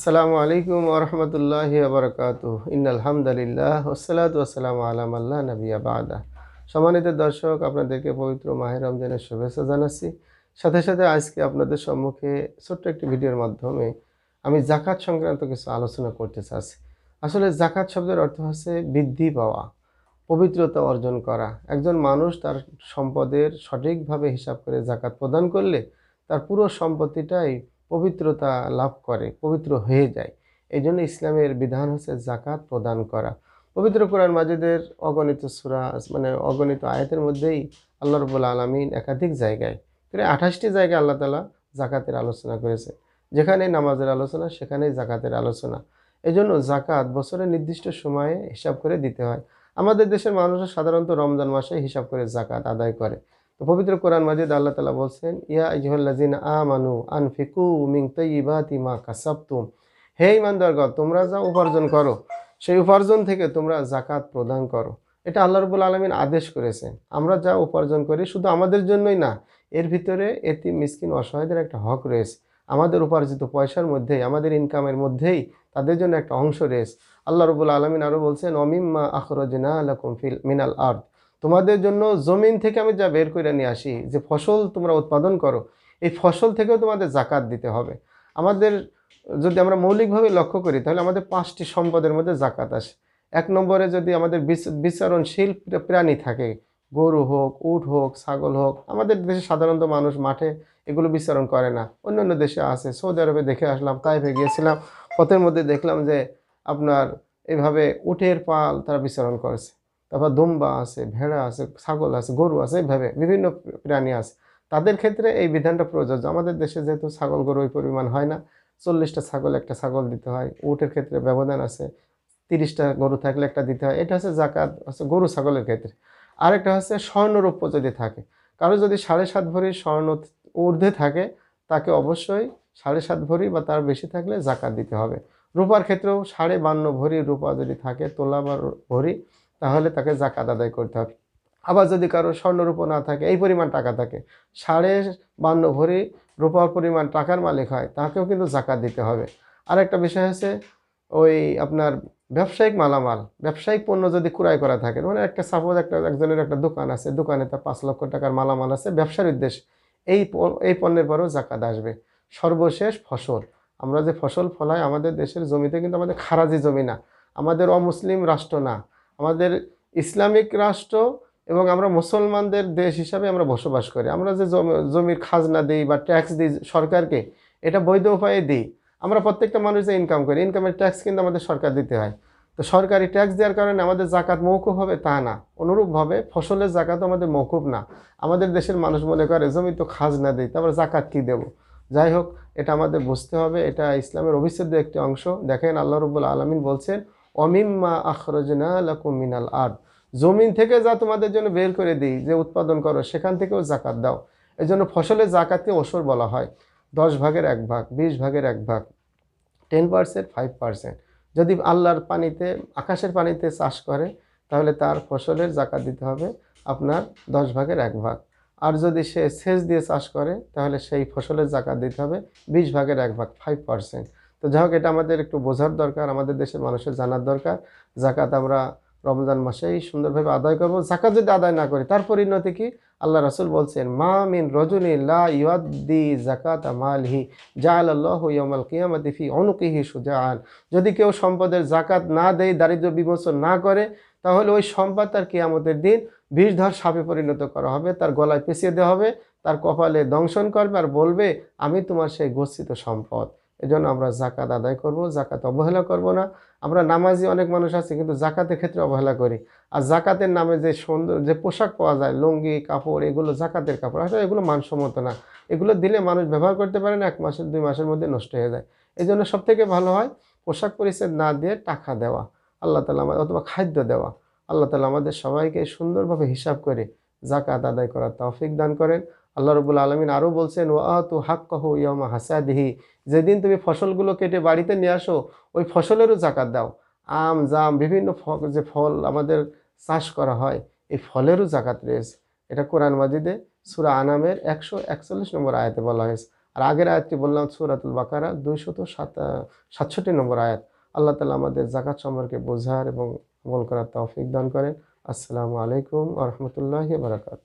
আসসালামু আলাইকুম ওরহমতুল্লাহি আবরকাত ইন আলহামদুলিল্লাহ ওসালাত ওসালাম আলাম আল্লাহ নবিয়া বাদা। সম্মানিত দর্শক, আপনাদেরকে পবিত্র মাহের রমজানের শুভেচ্ছা জানাচ্ছি। সাথে সাথে আজকে আপনাদের সম্মুখে ছোট্ট একটি ভিডিওর মাধ্যমে আমি জাকাত সংক্রান্ত কিছু আলোচনা করতে চাচ্ছি। আসলে জাকাত শব্দের অর্থ হচ্ছে বৃদ্ধি পাওয়া, পবিত্রতা অর্জন করা। একজন মানুষ তার সম্পদের সঠিকভাবে হিসাব করে জাকাত প্রদান করলে তার পুরো সম্পত্তিটাই পবিত্রতা লাভ করে, পবিত্র হয়ে যায়। এই জন্য ইসলামের বিধান হচ্ছে জাকাত প্রদান করা। পবিত্র কোরআন মাজিদের অগণিত সুরা মানে অগণিত আয়াতের মধ্যেই আল্লাহ রবুল্লা আলমিন একাধিক জায়গায়, প্রায় আঠাশটি জায়গায় আল্লাহ তালা জাকাতের আলোচনা করেছে যেখানে নামাজের আলোচনা, সেখানেই জাকাতের আলোচনা। এই জন্য জাকাত বছরের নির্দিষ্ট সময়ে হিসাব করে দিতে হয়। আমাদের দেশের মানুষরা সাধারণত রমজান মাসে হিসাব করে জাকাত আদায় করে। তো পবিত্র কোরআন মাজিদ আল্লাহ তালা বলছেন, ইয়া ইজহল্লাজিন আমানু আনফিকু মিং তৈবাতি মা কাসাবতুম। হে ইমানদারগণ তোমরা যা উপার্জন করো, সেই উপার্জন থেকে তোমরা জাকাত প্রদান করো। এটা আল্লাহ রবুল আলমিন আদেশ করেছেন। আমরা যা উপার্জন করি শুধু আমাদের জন্যই না, এর ভিতরে এটি মিসকিন, অসহায়দের একটা হক রয়েছে। আমাদের উপার্জিত পয়সার মধ্যেই, আমাদের ইনকামের মধ্যেই তাদের জন্য একটা অংশ রয়েছে। আল্লাহ রবুল আলমিন আরও বলছেন অমিম্মা আখরজনা আলাকুম ফিল, মিনাল আর্থ তোমাদের জন্য জমিন থেকে আমি যা বের করে নিয়ে আসি, যে ফসল তোমরা উৎপাদন করো, এই ফসল থেকেও তোমাদের জাকাত দিতে হবে। আমাদের যদি আমরা মৌলিকভাবে লক্ষ্য করি, তাহলে আমাদের পাঁচটি সম্পদের মধ্যে জাকাত আসে। এক নম্বরে যদি আমাদের বিচারণশীল প্রাণী থাকে, গরু হোক, উট হোক, ছাগল হোক, আমাদের দেশে সাধারণত মানুষ মাঠে এগুলো বিচারণ করে না। অন্য অন্য দেশে আছে, সৌদি আরবে দেখে আসলাম, তাইফে গিয়েছিলাম, পথের মধ্যে দেখলাম যে আপনার এভাবে উটের পাল তারা বিচারণ করেছে। তারপর দুম্বা আছে, ভেড়া আছে, ছাগল আছে, গরু আছে, এইভাবে বিভিন্ন প্রাণী আছে। তাদের ক্ষেত্রে এই বিধানটা প্রযোজ্য। আমাদের দেশে যেহেতু ছাগল গরু ওই পরিমাণ হয় না, চল্লিশটা ছাগল একটা ছাগল দিতে হয়, উটের ক্ষেত্রে ব্যবধান আছে, তিরিশটা গরু থাকলে একটা দিতে হয়। এটা হচ্ছে জাকাত, হচ্ছে গরু ছাগলের ক্ষেত্রে। আরেকটা হচ্ছে স্বর্ণরৌপ্য যদি থাকে, কারও যদি সাড়ে সাত ভরি স্বর্ণ ঊর্ধ্বে থাকে, তাকে অবশ্যই সাড়ে সাত ভরি বা তার বেশি থাকলে জাকাত দিতে হবে। রূপার ক্ষেত্রেও সাড়ে বান্ন ভরি রূপা যদি থাকে, তোলা বা ভরি তাহলে তাকে জাকাত আদায় করতে হবে। আবার যদি কারও স্বর্ণরূপ না থাকে, এই পরিমাণ টাকা থাকে, সাড়ে বান্ন ভরি রূপার পরিমাণ টাকার মালিক হয়, তাকেও কিন্তু জাকাত দিতে হবে। আর একটা বিষয় হচ্ছে, ওই আপনার ব্যবসায়িক মালামাল, ব্যবসায়িক পণ্য যদি ক্রয় করা থাকে মানে একটা সাপোজ একটা একজনের একটা দোকান আছে, দোকানে তার পাঁচ লক্ষ টাকার মালামাল আছে, ব্যবসার উদ্দেশ্যে এই এই পণ্যের পরেও জাকাত আসবে। সর্বশেষ ফসল, আমরা যে ফসল ফলাই আমাদের দেশের জমিতে কিন্তু আমাদের খারাজি জমি না, আমাদের অমুসলিম রাষ্ট্র না আমাদের ইসলামিক রাষ্ট্র এবং আমরা মুসলমানদের দেশ হিসাবে আমরা বসবাস করি। আমরা যে জমির খাজনা দিই বা ট্যাক্স দিই সরকারকে, এটা বৈধ উপায়ে দিই। আমরা প্রত্যেকটা মানুষ যে ইনকাম করি ইনকামের ট্যাক্স কিন্তু আমাদের সরকার দিতে হয়। তো সরকারি ট্যাক্স দেওয়ার কারণে আমাদের জাকাত মৌকুফ হবে তা না। অনুরূপভাবে ফসলের জাকাতও আমাদের মৌকুফ না। আমাদের দেশের মানুষ মনে করে, জমি তো খাজনা দিই, তারপরে জাকাত কী দেবো? যাই হোক, এটা আমাদের বুঝতে হবে। এটা ইসলামের অবিচ্ছেদ্য একটি অংশ। দেখেন আল্লাহ রবুল্লা আলমিন বলছেন অমিম্মা আখরজনা লাকুম মিনাল জমিন থেকে যা তোমাদের জন্য বের করে দিই, যে উৎপাদন করো, সেখান থেকেও জাকাত দাও। এই জন্য ফসলের জাকাতকে ওসর বলা হয়। দশ ভাগের এক ভাগ, বিশ ভাগের এক ভাগ টেন পার্সেন্ট ফাইভ পার্সেন্ট যদি আল্লাহর পানিতে, আকাশের পানিতে চাষ করে, তাহলে তার ফসলের জাকাত দিতে হবে আপনার দশ ভাগের এক ভাগ। আর যদি সে সেচ দিয়ে চাষ করে, তাহলে সেই ফসলের জাকাত দিতে হবে বিশ ভাগের এক ভাগ ফাইভ পার্সেন্ট তো যাই হোক এটা আমাদের একটু বোঝার দরকার, আমাদের দেশের মানুষের জানার দরকার। জাকাত আমরা রমজান মাসেই সুন্দরভাবে আদায় করব। জাকাত যদি আদায় না করি, তার পরিণতি কি? আল্লাহ রাসুল বলছেন, মা মিন রজনী লা জাকাত মালহি জাল আল্লাহ ইয়ামাল কিয়ামতি ফি অনুকিহি সুজান যদি কেউ সম্পদের জাকাত না দেয়, দারিদ্র বিমোচন না করে, তাহলে ওই সম্পদ তার কিয়ামতের দিন বিষধর সাপে পরিণত করা হবে, তার গলায় পেঁচিয়ে দেওয়া হবে, তার কপালে দংশন করবে আর বলবে, আমি তোমার সেই গচ্ছিত সম্পদ। এজন্য আমরা জাকাত আদায় করব জাকাত অবহেলা করব না। আমরা নামাজি অনেক মানুষ আছে, কিন্তু জাকাতের ক্ষেত্রে অবহেলা করি। আর জাকাতের নামে যে সুন্দর, যে পোশাক পাওয়া যায়, লুঙ্গি, কাপড়, এগুলো জাকাতের কাপড়, আসলে এগুলো মানসম্মত না। এগুলো দিলে মানুষ ব্যবহার করতে পারে না, এক মাসের, দুই মাসের মধ্যে নষ্ট হয়ে যায়। এই জন্য সবথেকে ভালো হয়, পোশাক পরিচ্ছেদ না দিয়ে টাকা দেওয়া। আল্লাহ তালা আমাদের, অথবা খাদ্য দেওয়া। আল্লাহ তালা আমাদের সবাইকে সুন্দরভাবে হিসাব করে জাকাত আদায় করার তৌফিক দান করেন। আল্লাহ রবুল আলমিন আরও বলছেন ও আহতু হাক কহ ইয়মা হাসাদিহি যেদিন তুমি ফসলগুলো কেটে বাড়িতে নিয়ে আসো, ওই ফসলেরও জাকাত দাও। আম, জাম, বিভিন্ন যে ফল আমাদের চাষ করা হয়, এই ফলেরও জাকাত রয়েছে। এটা কোরআন মাজিদে সুরা আনামের একশো একচল্লিশ নম্বর আয়াতে বলা হয়েছে। আর আগের আয়াতটি বললাম সুরাতুল বাকারা, দুইশত সাত, সাতষট্টি নম্বর আয়াত। আল্লাহ তালা আমাদের জাকাত সম্পর্কে বোঝার এবং আমল করার তৌফিক দান করেন। আসসালামু আলাইকুম আ রহমতুল্লাহি বারাকাত